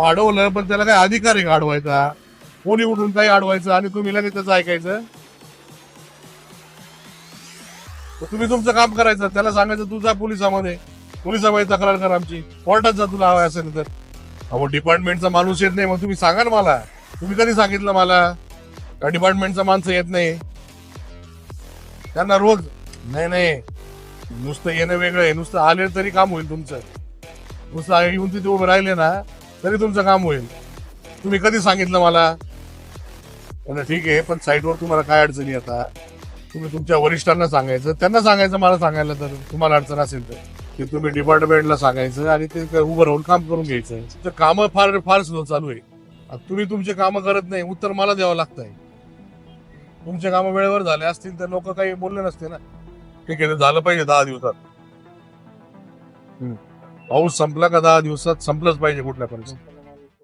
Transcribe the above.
अडवलं पण त्याला काय अधिकार आहे का अडवायचा? कोणी उठून काही अडवायचं आणि तुम्ही लगेच त्याचं ऐकायचं? तर तुम्ही तुमचं काम करायचं त्याला सांगायचं तू जा पोलिसामध्ये. पोलिसामध्ये तक्रार कर आमची. कोर्टात जा तुला हवं असेल तर. अहो डिपार्टमेंटचा माणूस येत नाही मग तुम्ही सांगा ना मला. तुम्ही कधी सांगितलं मला? का डिपार्टमेंटचा माणसं येत नाही? त्यांना रोज नाही नाही. नुसतं येणं वेगळं आहे. नुसतं आले तरी काम होईल तुमचं. नुसतं येऊन तिथे उभे राहिले ना तरी तुमचं काम होईल. तुम्ही कधी सांगितलं मला? म्हणलं ठीक आहे पण साईटवर तुम्हाला काय अडचणी आता? तुम्ही तुमच्या वरिष्ठांना सांगायचं. त्यांना सांगायचं मला सांगायला तर तुम्हाला अडचण असेल तर. की तुम्ही डिपार्टमेंटला सांगायचं आणि ते उभं राहून काम करून घ्यायचं. तर कामं फार फार स्लो चालू आहे. तुम्ही तुमचे कामं करत नाही उत्तर मला द्यावं लागतंय. तुमचे कामं वेळेवर झाले असतील तर लोक काही बोलले नसते ना. ठीक आहे झालं पाहिजे दहा दिवसात. हम्म. पाऊस संपला का दहा दिवसात संपलंच पाहिजे कुठल्या परिस्थितीत.